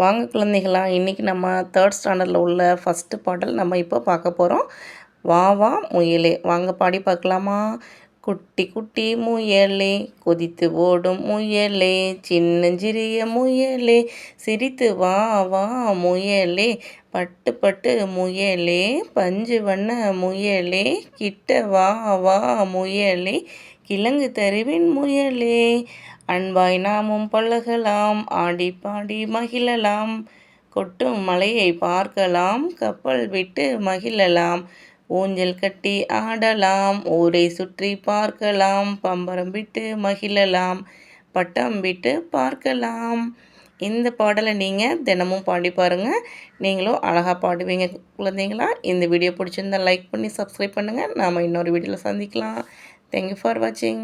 வாங்க குழந்தைகளா இன்றைக்கி நம்ம தேர்ட் ஸ்டாண்டர்டில் உள்ள ஃபஸ்ட்டு பாடல் நம்ம இப்போ பார்க்க போகிறோம் வா வா முயலே. வாங்க பாடி பார்க்கலாமா? குட்டி குட்டி முயலே கொதித்து ஓடும் முயலே சின்னஞ்சிறிய முயலே சிரித்து வா வா முயலே பட்டு பட்டு முயலே பஞ்சு வண்ண முயலே கிட்ட வா வா முயலே கிழங்கு தருவின் முயலே அன்பாய் நாமும் பழகலாம் ஆடி பாடி மகிழலாம் கொட்டும் மலையை பார்க்கலாம் கப்பல் விட்டு மகிழலாம் ஊஞ்சல் கட்டி ஆடலாம் ஊரை சுற்றி பார்க்கலாம் பம்பரம் விட்டு மகிழலாம் பட்டம் விட்டு பார்க்கலாம். இந்த பாடலை நீங்கள் தினமும் பாடி பாருங்கள் நீங்களும் அழகாக பாடுவீங்க குழந்தைங்களா. இந்த வீடியோ பிடிச்சிருந்தால் லைக் பண்ணி சப்ஸ்கிரைப் பண்ணுங்கள் நாம் இன்னொரு வீடியோவில் சந்திக்கலாம். தேங்க்யூ ஃபார் வாட்சிங்